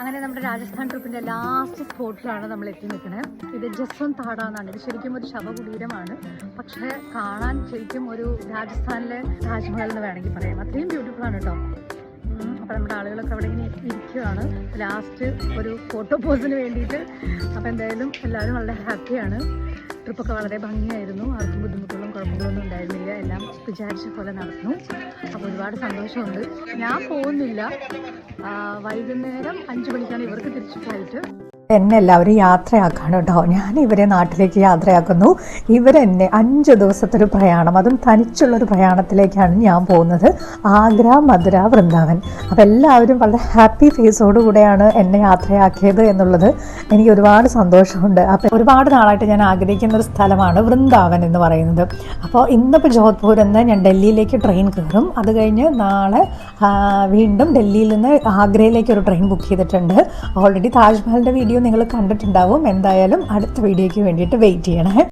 അങ്ങനെ നമ്മുടെ രാജസ്ഥാൻ ട്രിപ്പിന്റെ ലാസ്റ്റ് സ്പോട്ടിലാണ് നമ്മൾ എത്തി നിൽക്കുന്നത് ഇത് ജസ്വന്ത് താട എന്നാണ് ഇത് ശരിക്കും ഒരു ശവകുടീരമാണ്. പക്ഷേ കാണാൻ ശരിക്കും ഒരു രാജസ്ഥാനിലെ താജ്മഹൽ എന്ന് വേണമെങ്കിൽ പറയാം. അത്രയും ബ്യൂട്ടിഫുൾ ആണ് കേട്ടോ അപ്പോൾ നമ്മുടെ ആളുകളൊക്കെ അവിടെ ഇങ്ങനെ ഇരിക്കുകയാണ് ലാസ്റ്റ് ഒരു ഫോട്ടോ പോസിന് വേണ്ടിയിട്ട്. അപ്പോൾ എന്തായാലും എല്ലാവരും വളരെ ഹാപ്പിയാണ് ട്രിപ്പൊക്കെ വളരെ ഭംഗിയായിരുന്നു. ആർക്കും ബുദ്ധിമുട്ടുകളും കുഴപ്പങ്ങളൊന്നും ഉണ്ടായിരുന്നില്ല. എല്ലാം വിചാരിച്ച പോലെ നടന്നു. ഒരുപാട് സന്തോഷമുണ്ട്. ഞാൻ പോകുന്നില്ല. വൈകുന്നേരം അഞ്ച് മണിക്കാണ് ഇവർക്ക് തിരിച്ചു ഫ്ലൈറ്റ്. എന്നെ എല്ലാവരും യാത്രയാക്കാണ് കേട്ടോ. ഞാൻ ഇവരെ നാട്ടിലേക്ക് യാത്രയാക്കുന്നു. ഇവരെന്നെ അഞ്ച് ദിവസത്തെ ഒരു പ്രയാണം അതും തനിച്ചുള്ളൊരു പ്രയാണത്തിലേക്കാണ് ഞാൻ പോകുന്നത്. ആഗ്ര മധുര വൃന്ദാവൻ. അപ്പോൾ എല്ലാവരും വളരെ ഹാപ്പി ഫേസോടുകൂടെയാണ് എന്നെ യാത്രയാക്കിയത് എന്നുള്ളത് എനിക്ക് ഒരുപാട് സന്തോഷമുണ്ട്. അപ്പോൾ ഒരുപാട് നാളായിട്ട് ഞാൻ ആഗ്രഹിക്കുന്ന ഒരു സ്ഥലമാണ് വൃന്ദാവൻ എന്ന് പറയുന്നത്. അപ്പോൾ ഇന്നിപ്പോൾ ജോധ്പൂരിൽ നിന്ന് ഞാൻ ഡൽഹിയിലേക്ക് ട്രെയിൻ കയറും. അത് കഴിഞ്ഞ് നാളെ വീണ്ടും ഡൽഹിയിൽ നിന്ന് ആഗ്രയിലേക്ക് ഒരു ട്രെയിൻ ബുക്ക് ചെയ്തിട്ടുണ്ട്. ഓൾറെഡി താജ്മഹലിന്റെ വീഡിയോ നിങ്ങൾ കണ്ടിട്ടുണ്ടാവും. എന്തായാലും അടുത്ത വീഡിയോയ്ക്ക് വേണ്ടിയിട്ട് വെയിറ്റ് ചെയ്യണേ.